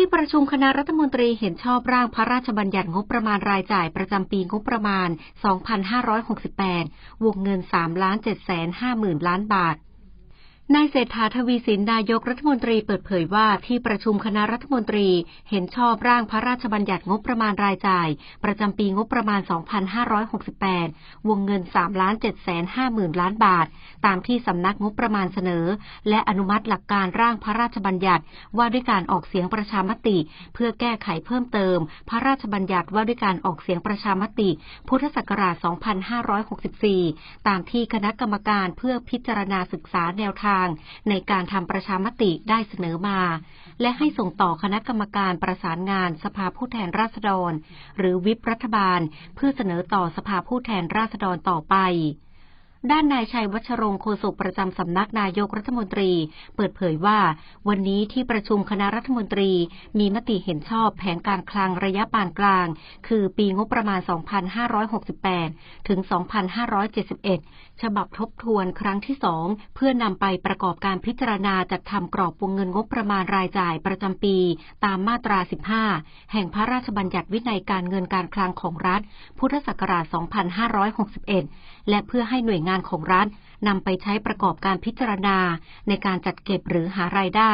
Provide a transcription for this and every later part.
ที่ประชุมคณะรัฐมนตรีเห็นชอบร่างพระราชบัญญัติงบประมาณรายจ่ายประจำปีงบประมาณ 2568 วงเงิน 3,750,000ล้านบาท นายเศรษฐาทวีสินนายกรัฐมนตรีเปิดเผยว่าที่ประชุมคณะรัฐมนตรีเห็นชอบร่างพระราชบัญญัติงบประมาณรายจ่าย ประจำปีงบประมาณ 2568 วงเงิน 3 ล้าน7แสน5หมื่นล้านบาท ตามที่สำนักงบประมาณเสนอ และอนุมัติหลักการร่างพระราชบัญญัติว่าด้วยการออกเสียงประชามติ เพื่อแก้ไขเพิ่มเติม พระราชบัญญัติว่าด้วยการออกเสียงประชามติ พุทธศักราช 2564 ตามที่คณะกรรมการเพื่อพิจารณาศึกษาแนวทางางในการทำประชามติได้เสนอมา และให้ส่งต่อคณะกรรมการประสานงานสภาผู้แทนราษฎร หรือวิปรัฐบาล เพื่อเสนอต่อสภาผู้แทนราษฎรต่อไป ด้านนายชัยวัชรงโฆษกประจำสำนักนายกรัฐมนตรี เปิดเผยว่า วันนี้ที่ประชุมคณะรัฐมนตรี มีมติเห็นชอบแผนการคลังระยะปานกลาง คือปีงบประมาณ 2568 ถึง 2571 ฉบับทบทวนครั้งที่สองเพื่อนำไปประกอบการพิจารณาจัดทำกรอบวงเงินงบประมาณรายจ่ายประจำปี ตามมาตรา 15 แห่งพระราชบัญญัติวินัยการเงินการคลังของรัฐ พุทธศักราช 2561 และเพื่อให้หน่วยงานของรัฐนำไปใช้ประกอบการพิจารณา ในการจัดเก็บหรือหารายได้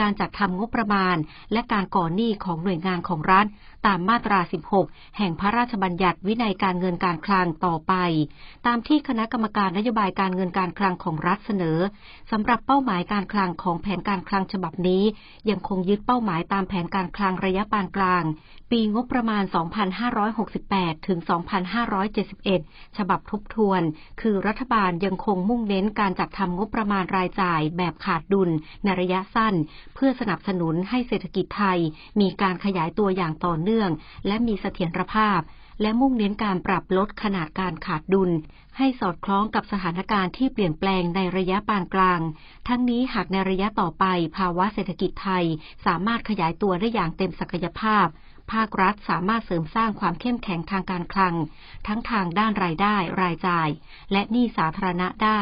การจัดทำงบประมาณ และการก่อหนี้ของหน่วยงานของรัฐ ตามมาตรา 16 แห่งพระราชบัญญัติวินัยการเงินการคลังต่อไป ตามที่คณะกรรมการนโยบายการเงินการคลังของรัฐเสนอสำหรับเป้าหมายการคลังของแผนการคลังฉบับนี้ ยังคงยึดเป้าหมายตามแผนการคลังระยะปานกลาง ปีงบประมาณ 2568 ถึง 2571 ฉบับทบทวน คือรัฐบาลยังคงมุ่งเน้นการจัดทำงบประมาณรายจ่ายแบบขาดดุลในระยะสั้น เพื่อสนับสนุนให้เศรษฐกิจไทย มีการขยายตัวอย่างต่อเนื่อง และมีเสถียรภาพ และมุ่งเน้นการปรับลดขนาดการขาดดุล ให้สอดคล้องกับสถานการณ์ที่เปลี่ยนแปลงในระยะปานกลาง ทั้งนี้หากในระยะต่อไปภาวะเศรษฐกิจไทย สามารถขยายตัวได้อย่างเต็มศักยภาพ ภาครัฐสามารถเสริมสร้างความเข้มแข็งทางการคลัง ทั้งทางด้านรายได้ รายจ่าย และหนี้สาธารณะได้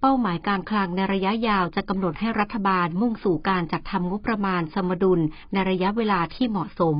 เป้าหมายการคลังในระยะยาวจะกำหนดให้รัฐบาลมุ่งสู่การจัดทำงบประมาณสมดุลในระยะเวลาที่เหมาะสม